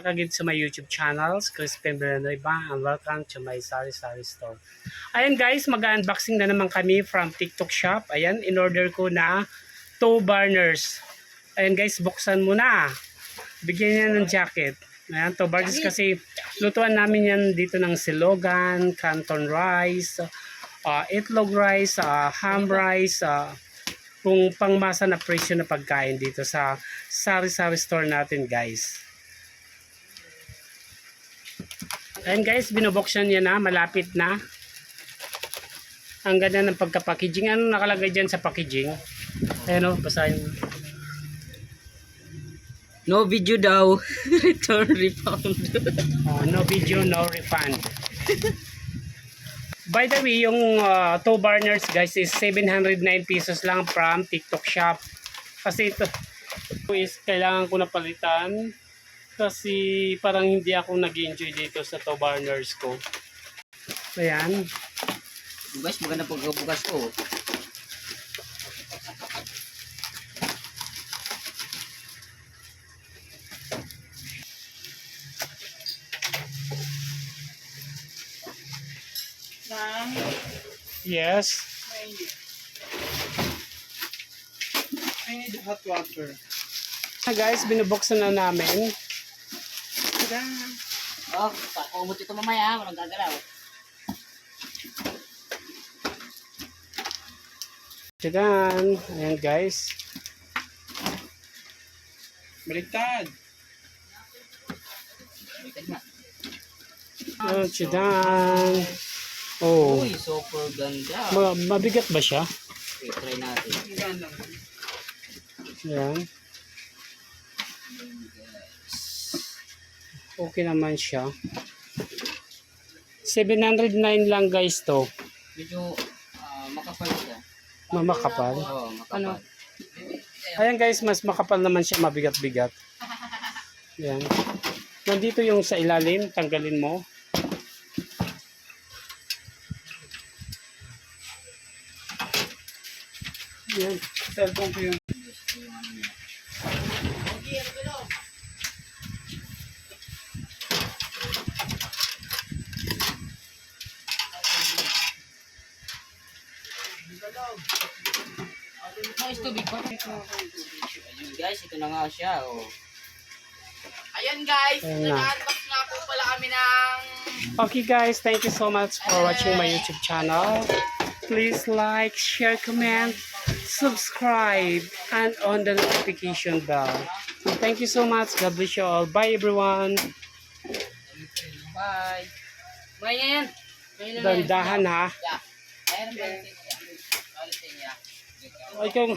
back again to my YouTube channels, Crispin Villanueva, and welcome to my Sari Sari Store. Ayan guys, mag-unboxing na naman kami from TikTok Shop. Ayan, in-order ko na two burners. Ayan guys, buksan mo na. Bigyan niya ng jacket. Ayan, two burners kasi lutuan namin yan dito ng silogan, canton rice, uh, itlog rice, uh, ham rice, uh, kung pangmasa na presyo na pagkain dito sa sari-sari store natin guys. Ayan guys, binubuksan niya na, malapit na. Ang ganda ng pagka-packaging. Ano nakalagay dyan sa packaging? Ayan o, basahin mo. No video daw. Return refund. Oh, no video, no refund. By the way, yung uh, two burners guys is 709 pesos lang from TikTok shop. Kasi ito, ito is kailangan ko na palitan kasi parang hindi ako nag enjoy dito sa two burners ko. Ayan. Guys, maganda pagkabukas ko. Yes. I need hot water. Ah, guys, binubuksan na namin. Tada! Oh, pakumot ito mamaya. Walang gagalaw. Tadaan. Ayan guys. Baliktad! Baliktad nga. Oh, tadaan. Oh. Uy, super ganda. Ma- mabigat ba siya? Okay, try natin. Ganda. Ayan. Okay naman siya. 709 lang guys to. Medyo ah, makapal siya. Mamakapal. Oo, makapal. Ano? Ayan guys, mas makapal naman siya, mabigat-bigat. Ayan. Nandito yung sa ilalim, tanggalin mo. Ayan. Cellphone ko yung... Nice. Ayun guys, ito na nga siya. Oh. Ayan guys, Ayan na. nag-unbox nga po pala kami ng Okay guys, thank you so much for watching my YouTube channel. Please like, share, comment, subscribe, and on the notification bell. Thank you so much. God bless you all. Bye everyone. Bye. Ngayon. Ngayon lang yan. Dandahan ha. Yeah. Ayan ang balitin